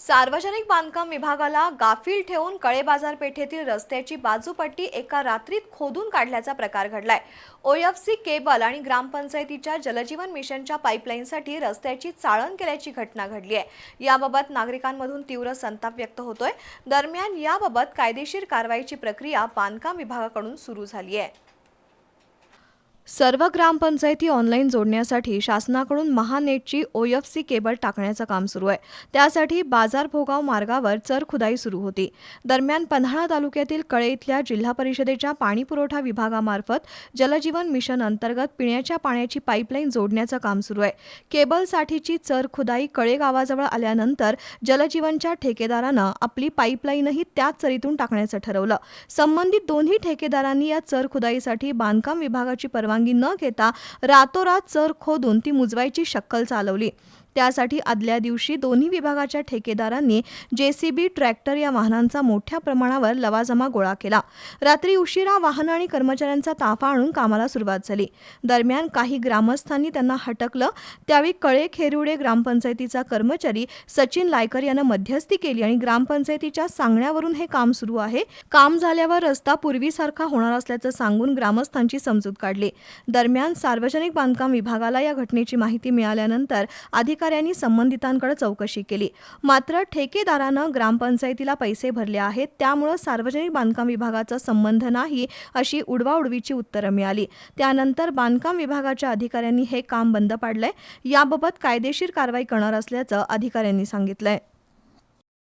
सार्वजनिक बांधकाम विभागाला गाफील ठेवून कळे बाजारपेठेतील रस्त्याची बाजूपट्टी एका रात्रीत खोदून काढल्याचा प्रकार घडलाय. ओएफसी केबल आणि ग्रामपंचायतीच्या जलजीवन मिशनच्या पाईपलाईनसाठी रस्त्याची चाळण केल्याची घटना घडली आहे. याबाबत नागरिकांमधून तीव्र संताप व्यक्त होतोय. दरम्यान याबाबत कायदेशीर कारवाईची प्रक्रिया बांधकाम विभागाकडून सुरू झाली आहे. सर्व ग्रामपंचायती ऑनलाईन जोडण्यासाठी शासनाकडून महानेटची ओएफसी केबल टाकण्याचं काम सुरू आहे. त्यासाठी बाजार भोगाव मार्गावर चर खुदाई सुरू होती. दरम्यान पन्हाळा तालुक्यातील कळे इथल्या जिल्हा परिषदेच्या पाणीपुरवठा विभागामार्फत जलजीवन मिशन अंतर्गत पिण्याच्या पाण्याची पाईपलाईन जोडण्याचं काम सुरू आहे. केबलसाठीची चर खुदाई कळे गावाजवळ आल्यानंतर जलजीवनच्या ठेकेदारानं आपली पाईपलाईनही त्याच चरीतून टाकण्याचं ठरवलं. संबंधित दोन्ही ठेकेदारांनी या चर खुदाईसाठी बांधकाम विभागाची परवानगी न घेता रातोरात चर खोदून ती मुजवायची शक्कल चालवली. त्यासाठी आदल्या दिवशी दोन्ही विभागाच्या ठेकेदारांनी जेसीबी ट्रॅक्टर या वाहनांचा मोठ्या प्रमाणावर लवाजमा गोळा केला. रात्री उशिरा वाहनं आणि कर्मचाऱ्यांचा ताफा आणून कामाला सुरुवात झाली. दरम्यान काही ग्रामस्थांनी त्यांना हटकलं. त्यावेळी कळे खेरुडे ग्रामपंचायतीचा कर्मचारी सचिन लायकर यानं मध्यस्थी केली आणि ग्रामपंचायतीच्या सांगण्यावरून हे काम सुरू आहे. काम झाल्यावर रस्ता पूर्वीसारखा होणार असल्याचं सांगून ग्रामस्थांची समजूत काढली. दरम्यान सार्वजनिक बांधकाम विभागाला या घटनेची माहिती मिळाल्यानंतर अधिक अधिकाऱ्यांनी संबंधितांकडे चौकशी केली. मात्र ठेकेदारानं ग्रामपंचायतीला पैसे भरले आहेत त्यामुळं सार्वजनिक बांधकाम विभागाचा संबंध नाही अशी उडवाउडवीची उत्तरं मिळाली. त्यानंतर बांधकाम विभागाच्या अधिकाऱ्यांनी हे काम बंद पाडलंय. याबाबत कायदेशीर कारवाई करणार असल्याचं अधिकाऱ्यांनी सांगितलंय.